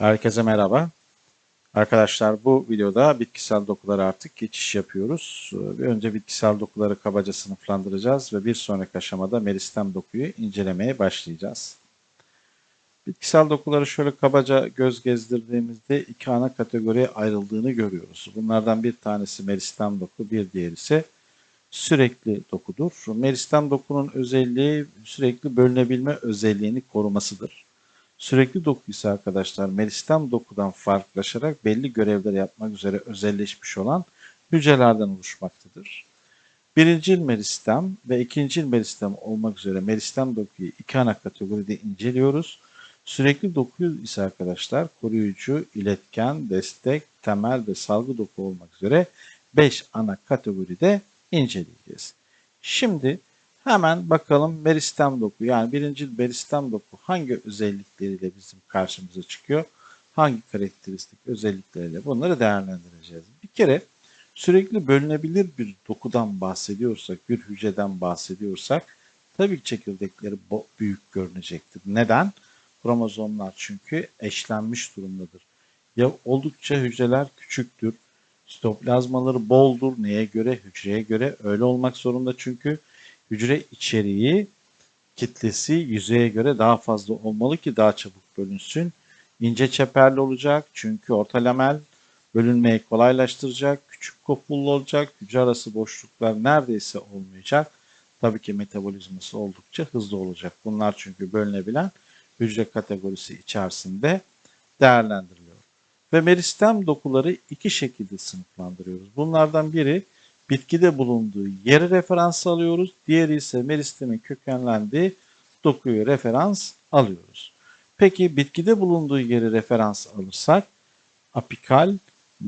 Herkese merhaba. Arkadaşlar bu videoda bitkisel dokulara artık geçiş yapıyoruz. Ee, Önce bitkisel dokuları kabaca sınıflandıracağız ve bir sonraki aşamada meristem dokuyu incelemeye başlayacağız. Bitkisel dokuları şöyle kabaca göz gezdirdiğimizde iki ana kategoriye ayrıldığını görüyoruz. Bunlardan bir tanesi meristem doku, bir diğeri ise sürekli dokudur. Meristem dokunun özelliği sürekli bölünebilme özelliğini korumasıdır. Sürekli doku ise arkadaşlar meristem dokudan farklılaşarak belli görevleri yapmak üzere özelleşmiş olan hücrelerden oluşmaktadır. Birincil meristem ve ikincil meristem olmak üzere meristem dokuyu iki ana kategoride inceliyoruz. Sürekli dokuyu ise arkadaşlar koruyucu, iletken, destek, temel ve salgı doku olmak üzere 5 ana kategoride inceleyeceğiz. Şimdi hemen bakalım meristem doku yani birinci meristem doku hangi özellikleriyle bizim karşımıza çıkıyor? Hangi karakteristik özellikleriyle bunları değerlendireceğiz. Bir kere sürekli bölünebilir bir dokudan bahsediyorsak, bir hücreden bahsediyorsak tabii ki çekirdekleri büyük görünecektir. Neden? Kromozomlar çünkü eşlenmiş durumdadır. Ya oldukça hücreler küçüktür, sitoplazmaları boldur. Neye göre? Hücreye göre öyle olmak zorunda çünkü hücre içeriği kitlesi yüzeye göre daha fazla olmalı ki daha çabuk bölünsün. İnce çeperli olacak çünkü orta lamel bölünmeyi kolaylaştıracak. Küçük kopullu olacak. Hücre arası boşluklar neredeyse olmayacak. Tabii ki metabolizması oldukça hızlı olacak. Bunlar çünkü bölünebilen hücre kategorisi içerisinde değerlendiriliyor. Ve meristem dokuları iki şekilde sınıflandırıyoruz. Bunlardan biri bitkide bulunduğu yeri referans alıyoruz. Diğeri ise meristemin kökenlendiği dokuyu referans alıyoruz. Peki bitkide bulunduğu yeri referans alırsak apikal,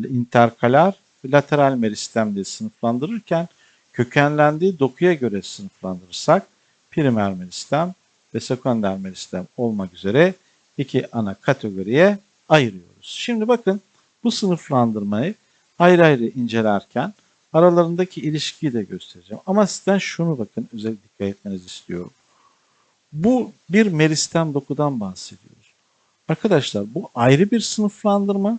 interkalar lateral meristem diye sınıflandırırken kökenlendiği dokuya göre sınıflandırırsak primer meristem ve sekonder meristem olmak üzere iki ana kategoriye ayırıyoruz. Şimdi bakın bu sınıflandırmayı ayrı ayrı incelerken aralarındaki ilişkiyi de göstereceğim. Ama sizden şunu bakın özellikle dikkat etmenizi istiyorum. Bu bir meristem dokudan bahsediyoruz. Arkadaşlar bu ayrı bir sınıflandırma.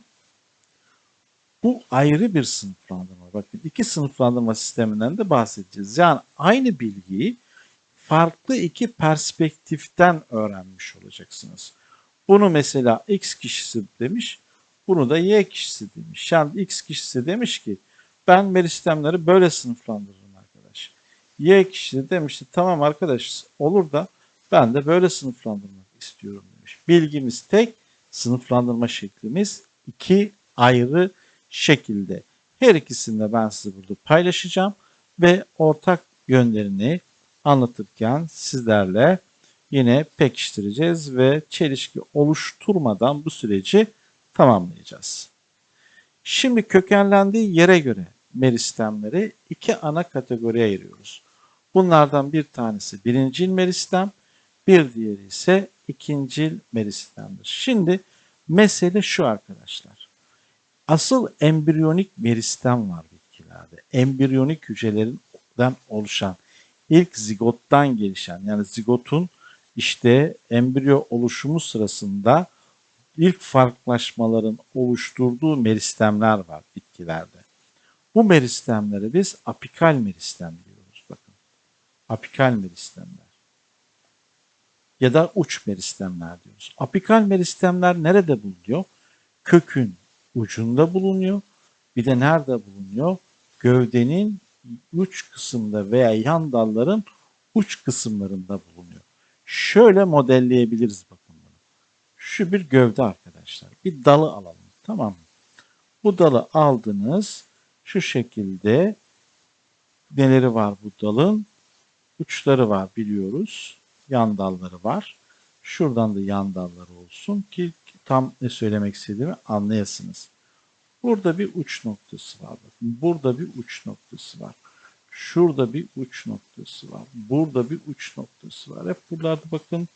Bu ayrı bir sınıflandırma. Bakın iki sınıflandırma sisteminden de bahsedeceğiz. Yani aynı bilgiyi farklı iki perspektiften öğrenmiş olacaksınız. Bunu mesela X kişisi demiş, bunu da Y kişisi demiş. Yani X kişisi demiş ki ben meristemleri böyle sınıflandırırım arkadaş. Y kişisi demişti tamam arkadaş olur da ben de böyle sınıflandırmak istiyorum demiş. Bilgimiz tek, sınıflandırma şeklimiz iki ayrı şekilde. Her ikisini de ben size burada paylaşacağım ve ortak yönlerini anlatırken sizlerle yine pekiştireceğiz ve çelişki oluşturmadan bu süreci tamamlayacağız. Şimdi kökenlendiği yere göre meristemleri iki ana kategoriye ayırıyoruz. Bunlardan bir tanesi birincil meristem, bir diğeri ise ikincil meristemdir. Şimdi mesele şu arkadaşlar. Asıl embriyonik meristem var bitkilerde. Embriyonik hücrelerden oluşan, ilk zigottan gelişen yani zigotun işte embriyo oluşumu sırasında ilk farklılaşmaların oluşturduğu meristemler var bitkilerde. Bu meristemlere biz apikal meristem diyoruz bakın. Apikal meristemler. Ya da uç meristemler diyoruz. Apikal meristemler nerede bulunuyor? Kökün ucunda bulunuyor. Bir de nerede bulunuyor? Gövdenin uç kısımda veya yan dalların uç kısımlarında bulunuyor. Şöyle modelleyebiliriz bakın bunu. Şu bir gövde arkadaşlar. Bir dalı alalım. Tamam mı? Bu dalı aldınız. Şu şekilde neleri var bu dalın? Uçları var biliyoruz. Yan dalları var. Şuradan da yan dalları olsun ki tam ne söylemek istediğimi anlayasınız. Burada bir uç noktası var. Bakın burada bir uç noktası var. Şurada bir uç noktası var. Burada bir uç noktası var. Hep buralarda bakın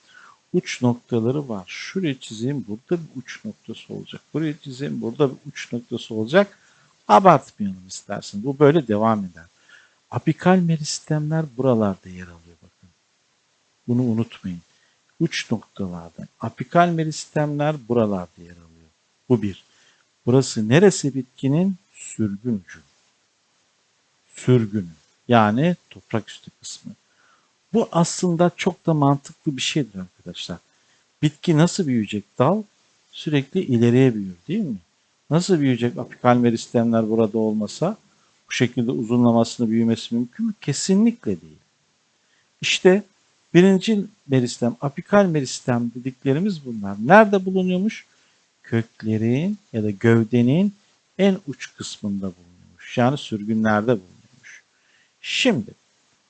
uç noktaları var. Şuraya çizeyim burada bir uç noktası olacak. Buraya çizeyim burada bir uç noktası olacak. Abartmayalım istersin. Bu böyle devam eder. Apikal meristemler buralarda yer alıyor bakın. Bunu unutmayın. Uç noktalarda. Apikal meristemler buralarda yer alıyor. Bu bir. Burası neresi bitkinin? Sürgün ucu. Sürgünü. Yani toprak üstü kısmı. Bu aslında çok da mantıklı bir şeydir arkadaşlar. Bitki nasıl büyüyecek dal? Sürekli ileriye büyür değil mi? Nasıl büyüyecek apikal meristemler burada olmasa? Bu şekilde uzunlamasını büyümesi mümkün mü? Kesinlikle değil. İşte birinci meristem, apikal meristem dediklerimiz bunlar. Nerede bulunuyormuş? Köklerin ya da gövdenin en uç kısmında bulunuyormuş. Yani sürgünlerde bulunuyormuş. Şimdi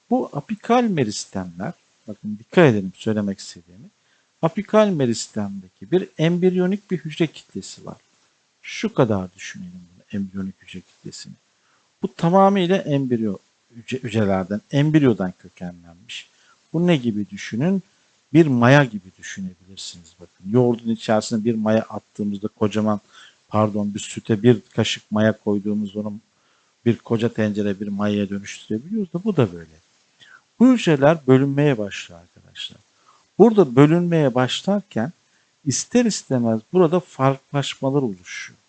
bu apikal meristemler, bakın dikkat edelim söylemek istediğimi. Apikal meristemdeki bir embriyonik bir hücre kitlesi var. Şu kadar düşünelim bunu embriyonik hücre kitlesini. Bu tamamıyla embriyo hücre- hücrelerden, embriyodan kökenlenmiş. Bu ne gibi düşünün? Bir maya gibi düşünebilirsiniz bakın. Yoğurdun içerisine bir maya attığımızda kocaman pardon bir süte bir kaşık maya koyduğumuz onu bir koca tencere bir mayaya dönüştürebiliyoruz da bu da böyle. Bu hücreler bölünmeye başlıyor arkadaşlar. Burada bölünmeye başlarken ister istemez burada farklılaşmalar oluşuyor.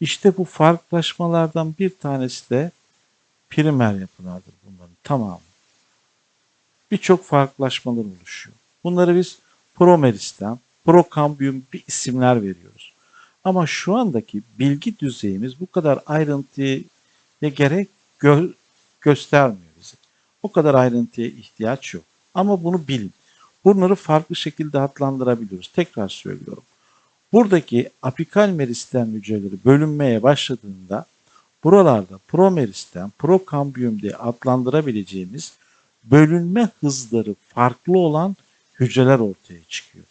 İşte bu farklılaşmalardan bir tanesi de primer yapılardır bunların tamamı. Birçok farklılaşmalar oluşuyor. Bunları biz promeristem, prokambiyum bir isimler veriyoruz. Ama şu andaki bilgi düzeyimiz bu kadar ayrıntıya gerek gö- göstermiyor bize. O kadar ayrıntıya ihtiyaç yok. Ama bunu bilin. Bunları farklı şekilde adlandırabiliyoruz. Tekrar söylüyorum. Buradaki apikal meristem hücreleri bölünmeye başladığında buralarda promeristem, prokambiyum diye adlandırabileceğimiz bölünme hızları farklı olan hücreler ortaya çıkıyor.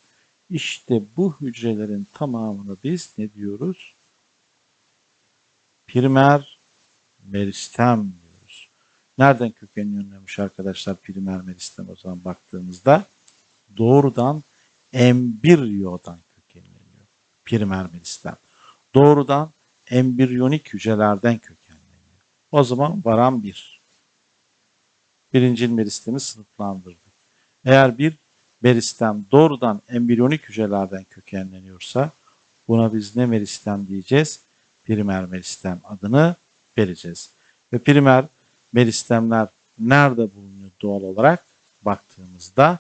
İşte bu hücrelerin tamamını biz ne diyoruz? Primer meristem diyoruz. Nereden kökeniyormuş arkadaşlar primer meristem o zaman baktığımızda? Doğrudan embriyodan kökenleniyor. Primer meristem. Doğrudan embriyonik hücrelerden kökenleniyor. O zaman varan bir. Birinci meristemi sınıflandırdık. Eğer bir meristem doğrudan embriyonik hücrelerden kökenleniyorsa buna biz ne meristem diyeceğiz? Primer meristem adını vereceğiz. Ve primer meristemler nerede bulunuyor doğal olarak? Baktığımızda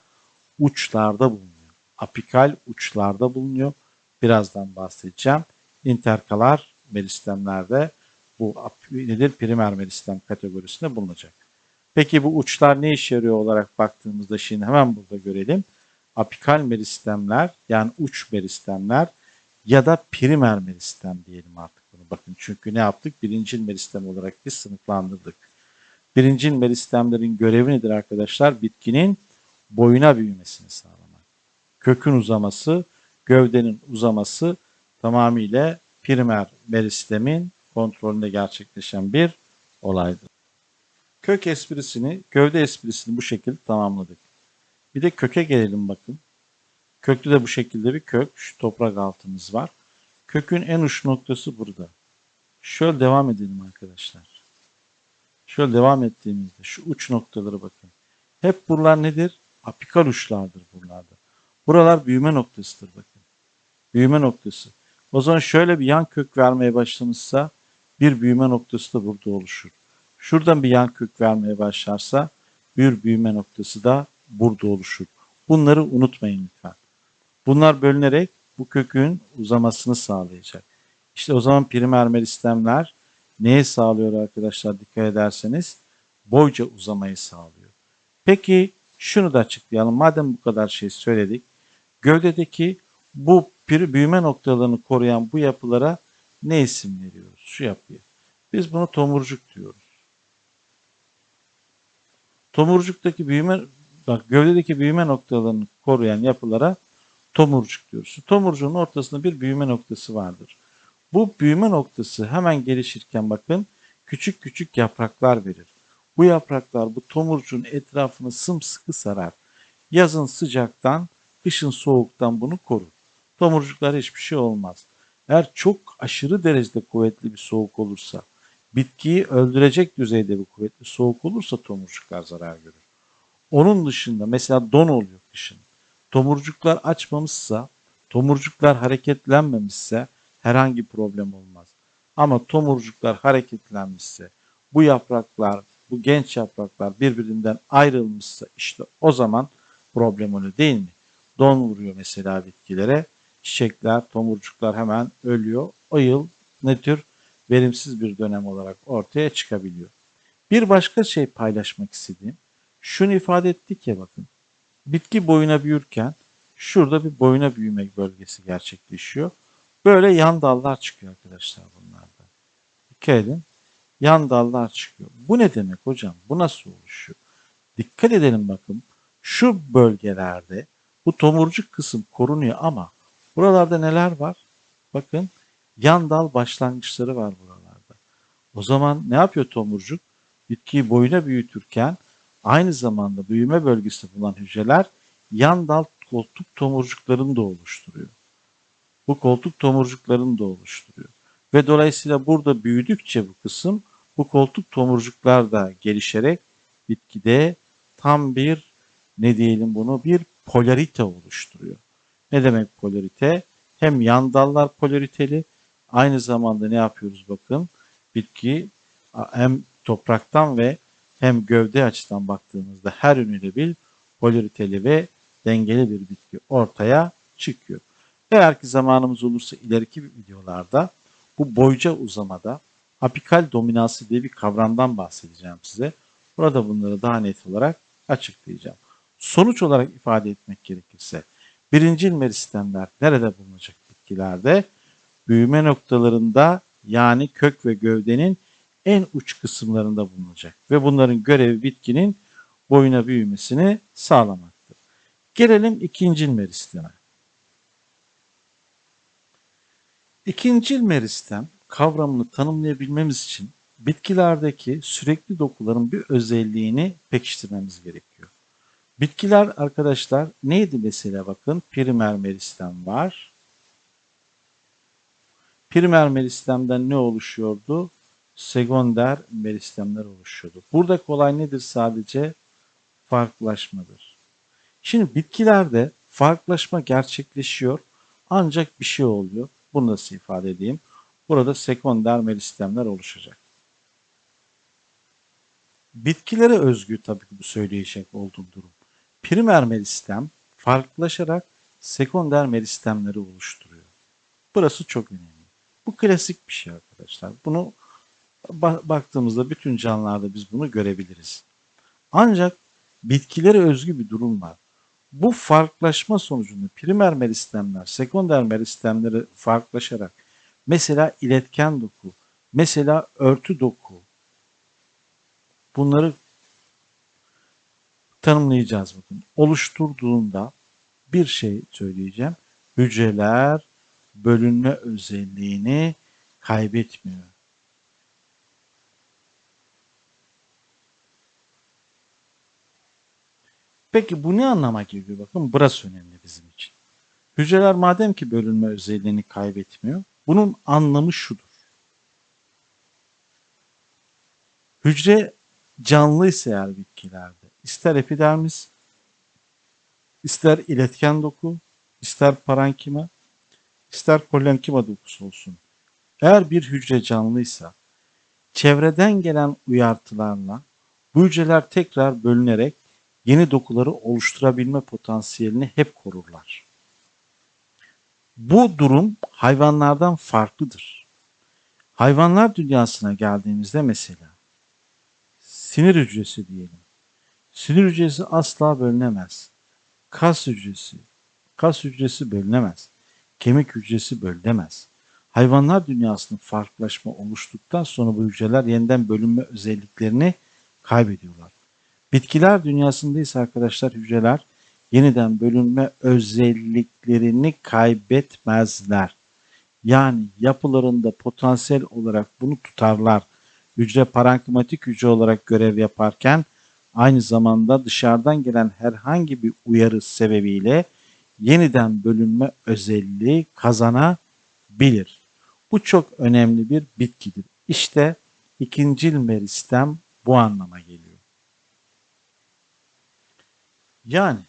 uçlarda bulunuyor. Apikal uçlarda bulunuyor. Birazdan bahsedeceğim. Interkalar meristemlerde bu nedir? Primer meristem kategorisinde bulunacak. Peki bu uçlar ne işe yarıyor olarak baktığımızda şimdi hemen burada görelim. Apikal meristemler yani uç meristemler ya da primer meristem diyelim artık bunu. Bakın çünkü ne yaptık? Birincil meristem olarak biz sınıflandırdık. Birincil meristemlerin görevi nedir arkadaşlar? Bitkinin boyuna büyümesini sağlamak. Kökün uzaması, gövdenin uzaması tamamıyla primer meristemin kontrolünde gerçekleşen bir olaydır. Kök esprisini, gövde esprisini bu şekilde tamamladık. Bir de köke gelelim bakın. Köklü de bu şekilde bir kök. Şu toprak altımız var. Kökün en uç noktası burada. Şöyle devam edelim arkadaşlar. Şöyle devam ettiğimizde şu uç noktaları bakın. Hep buralar nedir? Apikal uçlardır buralarda. Buralar büyüme noktasıdır bakın. Büyüme noktası. O zaman şöyle bir yan kök vermeye başlamışsa bir büyüme noktası da burada oluşur. Şuradan bir yan kök vermeye başlarsa bir büyüme noktası da burada oluşur. Bunları unutmayın lütfen. Bunlar bölünerek bu kökün uzamasını sağlayacak. İşte o zaman primer meristemler neye sağlıyor arkadaşlar dikkat ederseniz? Boyca uzamayı sağlıyor. Peki şunu da açıklayalım. Madem bu kadar şey söyledik. Gövdedeki bu büyüme noktalarını koruyan bu yapılara ne isim veriyoruz? Şu yapıyı. Biz bunu tomurcuk diyoruz. Tomurcuktaki büyüme bak gövdedeki büyüme noktalarını koruyan yapılara tomurcuk diyoruz. Tomurcuğun ortasında bir büyüme noktası vardır. Bu büyüme noktası hemen gelişirken bakın küçük küçük yapraklar verir. Bu yapraklar bu tomurcuğun etrafını sımsıkı sarar. Yazın sıcaktan, kışın soğuktan bunu korur. Tomurcuklar hiçbir şey olmaz. Eğer çok aşırı derecede kuvvetli bir soğuk olursa, bitkiyi öldürecek düzeyde bir kuvvetli soğuk olursa tomurcuklar zarar görür. Onun dışında mesela don oluyor kışın. Tomurcuklar açmamışsa, tomurcuklar hareketlenmemişse herhangi problem olmaz. Ama tomurcuklar hareketlenmişse, bu yapraklar, bu genç yapraklar birbirinden ayrılmışsa işte o zaman problem oluyor değil mi? Don vuruyor mesela bitkilere. Çiçekler, tomurcuklar hemen ölüyor. O yıl ne tür verimsiz bir dönem olarak ortaya çıkabiliyor. Bir başka şey paylaşmak istediğim, şunu ifade ettik ya bakın. Bitki boyuna büyürken şurada bir boyuna büyüme bölgesi gerçekleşiyor. Böyle yan dallar çıkıyor arkadaşlar bunlarda. Dikkat edin. Yan dallar çıkıyor. Bu ne demek hocam? Bu nasıl oluşuyor? Dikkat edelim bakın. Şu bölgelerde bu tomurcuk kısım korunuyor ama buralarda neler var? Bakın yan dal başlangıçları var buralarda. O zaman ne yapıyor tomurcuk? Bitkiyi boyuna büyütürken aynı zamanda büyüme bölgesinde bulunan hücreler yan dal koltuk tomurcuklarını da oluşturuyor. Bu koltuk tomurcuklarını da oluşturuyor. Ve dolayısıyla burada büyüdükçe bu kısım bu koltuk tomurcuklar da gelişerek bitkide tam bir ne diyelim bunu bir polarite oluşturuyor. Ne demek polarite? Hem yan dallar polariteli aynı zamanda ne yapıyoruz bakın bitki hem topraktan ve hem gövde açıdan baktığımızda her yönüyle bir polariteli ve dengeli bir bitki ortaya çıkıyor. Eğer ki zamanımız olursa ileriki videolarda bu boyca uzamada apikal dominansı diye bir kavramdan bahsedeceğim size. Burada bunları daha net olarak açıklayacağım. Sonuç olarak ifade etmek gerekirse birincil meristemler nerede bulunacak bitkilerde? Büyüme noktalarında yani kök ve gövdenin en uç kısımlarında bulunacak ve bunların görevi bitkinin boyuna büyümesini sağlamaktır. Gelelim ikincil meristeme. İkincil meristem kavramını tanımlayabilmemiz için bitkilerdeki sürekli dokuların bir özelliğini pekiştirmemiz gerekiyor. Bitkiler arkadaşlar neydi mesela bakın primer meristem var. Primer meristemden ne oluşuyordu? Sekonder meristemler oluşuyordu. Burada kolay nedir sadece? Farklılaşmadır. Şimdi bitkilerde farklılaşma gerçekleşiyor ancak bir şey oluyor. Bunu nasıl ifade edeyim? Burada sekonder meristemler oluşacak. Bitkilere özgü tabii ki bu söyleyecek olduğum durum. Primer meristem farklılaşarak sekonder meristemleri oluşturuyor. Burası çok önemli. Bu klasik bir şey arkadaşlar. Bunu baktığımızda bütün canlılarda biz bunu görebiliriz. Ancak bitkilere özgü bir durum var. Bu farklılaşma sonucunda primer meristemler, sekonder meristemleri farklılaşarak mesela iletken doku, mesela örtü doku bunları tanımlayacağız bakın. Oluşturduğunda bir şey söyleyeceğim. Hücreler bölünme özelliğini kaybetmiyor. Peki bu ne anlama geliyor? Bakın burası önemli bizim için. Hücreler madem ki bölünme özelliğini kaybetmiyor, bunun anlamı şudur. Hücre canlıysa eğer bitkilerde, ister epidermis, ister iletken doku, ister parankima, ister pollenkima dokusu olsun. Eğer bir hücre canlıysa, çevreden gelen uyartılarla bu hücreler tekrar bölünerek yeni dokuları oluşturabilme potansiyelini hep korurlar. Bu durum hayvanlardan farklıdır. Hayvanlar dünyasına geldiğimizde mesela sinir hücresi diyelim. Sinir hücresi asla bölünemez. Kas hücresi, kas hücresi bölünemez. Kemik hücresi bölünemez. Hayvanlar dünyasında farklılaşma oluştuktan sonra bu hücreler yeniden bölünme özelliklerini kaybediyorlar. Bitkiler dünyasında ise arkadaşlar hücreler yeniden bölünme özelliklerini kaybetmezler. Yani yapılarında potansiyel olarak bunu tutarlar. Hücre parankematik hücre olarak görev yaparken aynı zamanda dışarıdan gelen herhangi bir uyarı sebebiyle yeniden bölünme özelliği kazanabilir. Bu çok önemli bir bitkidir. İşte ikincil meristem bu anlama geliyor. Yani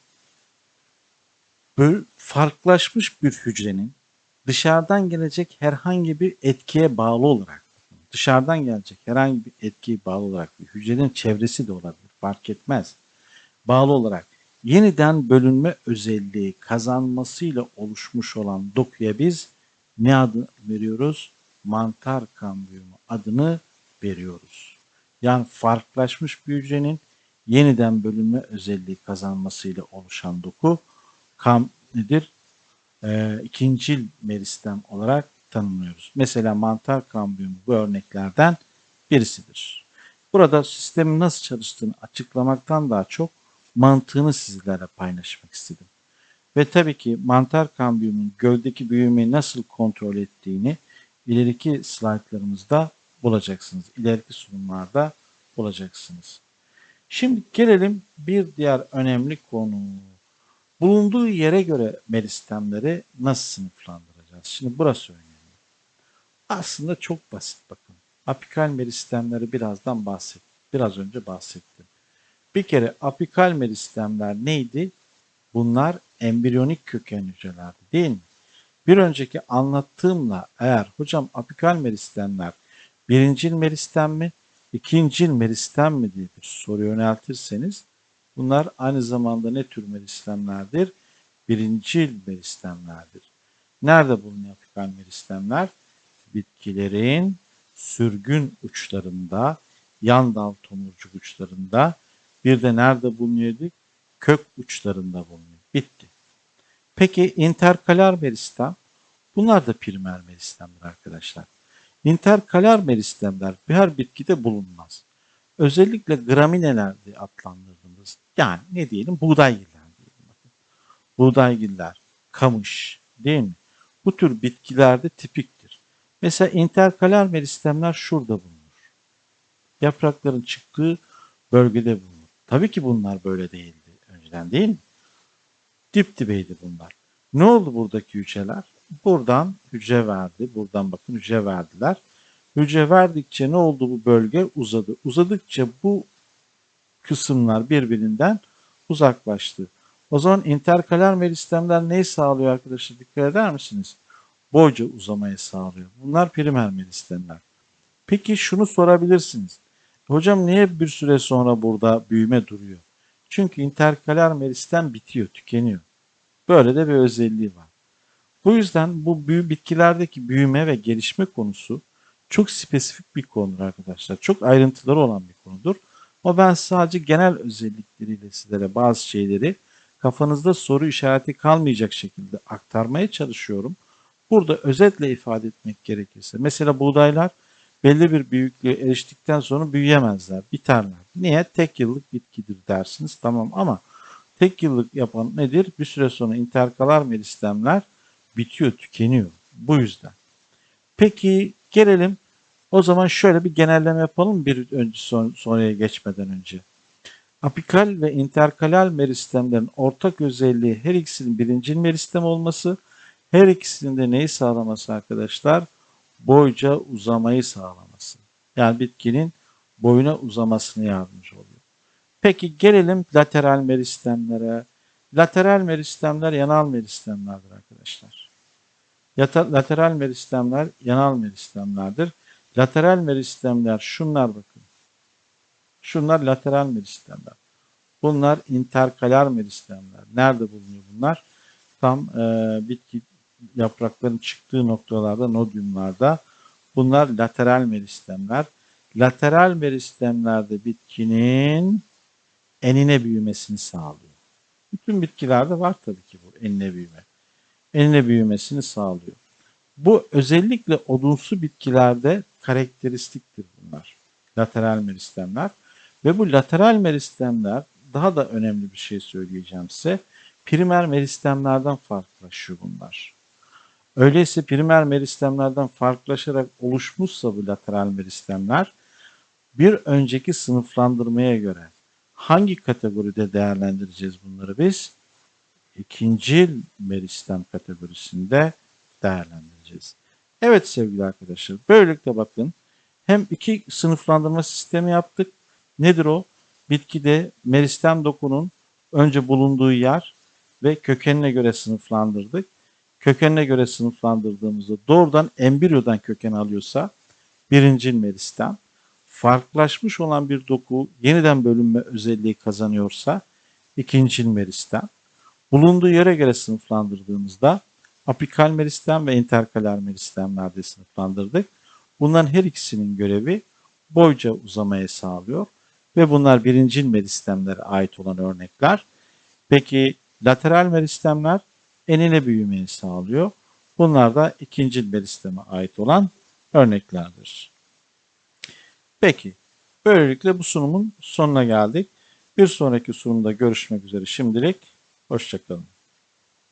böyle farklılaşmış bir hücrenin dışarıdan gelecek herhangi bir etkiye bağlı olarak dışarıdan gelecek herhangi bir etkiye bağlı olarak hücrenin çevresi de olabilir fark etmez. Bağlı olarak yeniden bölünme özelliği kazanmasıyla oluşmuş olan dokuya biz ne adı veriyoruz? Mantar kambiyumu adını veriyoruz. Yani farklılaşmış bir hücrenin yeniden bölünme özelliği kazanmasıyla oluşan doku kam nedir? Ee, ikincil meristem olarak tanımlıyoruz. Mesela mantar kambiyumu bu örneklerden birisidir. Burada sistemin nasıl çalıştığını açıklamaktan daha çok mantığını sizlerle paylaşmak istedim. Ve tabii ki mantar kambiyumun göldeki büyümeyi nasıl kontrol ettiğini ileriki slaytlarımızda bulacaksınız. İleriki sunumlarda bulacaksınız. Şimdi gelelim bir diğer önemli konu. Bulunduğu yere göre meristemleri nasıl sınıflandıracağız? Şimdi burası önemli. Aslında çok basit bakın. Apikal meristemleri birazdan bahsettim. Biraz önce bahsettim. Bir kere apikal meristemler neydi? Bunlar embriyonik köken hücrelerdi değil mi? Bir önceki anlattığımla eğer hocam apikal meristemler birincil meristem mi, ikincil meristem mi diye bir soru yöneltirseniz bunlar aynı zamanda ne tür meristemlerdir? Birincil meristemlerdir. Nerede bulunuyor apikal meristemler? Bitkilerin sürgün uçlarında, yan dal tomurcuk uçlarında, bir de nerede bulunuyordu? Kök uçlarında bulunuyor. Bitti. Peki interkalar meristem? Bunlar da primer meristemdir arkadaşlar. İnterkalar meristemler her bitkide bulunmaz. Özellikle gramineler diye adlandırdığımız yani ne diyelim buğdaygiller diyelim. Buğdaygiller, kamış değil mi? Bu tür bitkilerde tipiktir. Mesela interkalar meristemler şurada bulunur. Yaprakların çıktığı bölgede bulunur. Tabii ki bunlar böyle değildi önceden değil mi? Dip dibeydi bunlar. Ne oldu buradaki hücreler? Buradan hücre verdi. Buradan bakın hücre verdiler. Hücre verdikçe ne oldu bu bölge? Uzadı. Uzadıkça bu kısımlar birbirinden uzaklaştı. O zaman interkalar meristemler neyi sağlıyor arkadaşlar? Dikkat eder misiniz? Boyca uzamayı sağlıyor. Bunlar primer meristemler. Peki şunu sorabilirsiniz. Hocam niye bir süre sonra burada büyüme duruyor? Çünkü interkalar meristem bitiyor, tükeniyor. Böyle de bir özelliği var. Bu yüzden bu büyü, bitkilerdeki büyüme ve gelişme konusu çok spesifik bir konudur arkadaşlar. Çok ayrıntıları olan bir konudur. Ama ben sadece genel özellikleriyle sizlere bazı şeyleri kafanızda soru işareti kalmayacak şekilde aktarmaya çalışıyorum. Burada özetle ifade etmek gerekirse. Mesela buğdaylar belli bir büyüklüğe eriştikten sonra büyüyemezler, biterler. Niye? Tek yıllık bitkidir dersiniz. Tamam ama tek yıllık yapan nedir? Bir süre sonra interkalar meristemler bitiyor, tükeniyor. Bu yüzden. Peki gelelim o zaman şöyle bir genelleme yapalım bir önce son, sonraya geçmeden önce. Apikal ve interkalal meristemlerin ortak özelliği her ikisinin birincil meristem olması, her ikisinin de neyi sağlaması arkadaşlar? Boyca uzamayı sağlaması. Yani bitkinin boyuna uzamasını yardımcı oluyor. Peki gelelim lateral meristemlere. Lateral meristemler yanal meristemlerdir arkadaşlar. Yata, lateral meristemler yanal meristemlerdir. Lateral meristemler şunlar bakın. Şunlar lateral meristemler. Bunlar interkalar meristemler. Nerede bulunuyor bunlar? Tam e, bitki yaprakların çıktığı noktalarda, nodyumlarda. Bunlar lateral meristemler. Lateral meristemlerde bitkinin enine büyümesini sağlıyor. Bütün bitkilerde var tabii ki bu enine büyüme. Enine büyümesini sağlıyor. Bu özellikle odunsu bitkilerde karakteristiktir bunlar. Lateral meristemler. Ve bu lateral meristemler daha da önemli bir şey söyleyeceğim size. Primer meristemlerden farklılaşıyor bunlar. Öyleyse primer meristemlerden farklılaşarak oluşmuşsa bu lateral meristemler bir önceki sınıflandırmaya göre hangi kategoride değerlendireceğiz bunları biz? İkinci meristem kategorisinde değerlendireceğiz. Evet sevgili arkadaşlar, böylelikle bakın hem iki sınıflandırma sistemi yaptık. Nedir o? Bitkide meristem dokunun önce bulunduğu yer ve kökenine göre sınıflandırdık. kökenine göre sınıflandırdığımızda doğrudan embriyodan köken alıyorsa birincil meristem, farklılaşmış olan bir doku yeniden bölünme özelliği kazanıyorsa ikincil meristem, bulunduğu yere göre sınıflandırdığımızda apikal meristem ve interkalar meristemlerde sınıflandırdık. Bunların her ikisinin görevi boyca uzamayı sağlıyor ve bunlar birincil meristemlere ait olan örnekler. Peki lateral meristemler enine büyümeyi sağlıyor. Bunlar da ikincil meristeme ait olan örneklerdir. Peki, böylelikle bu sunumun sonuna geldik. Bir sonraki sunumda görüşmek üzere şimdilik. Hoşçakalın.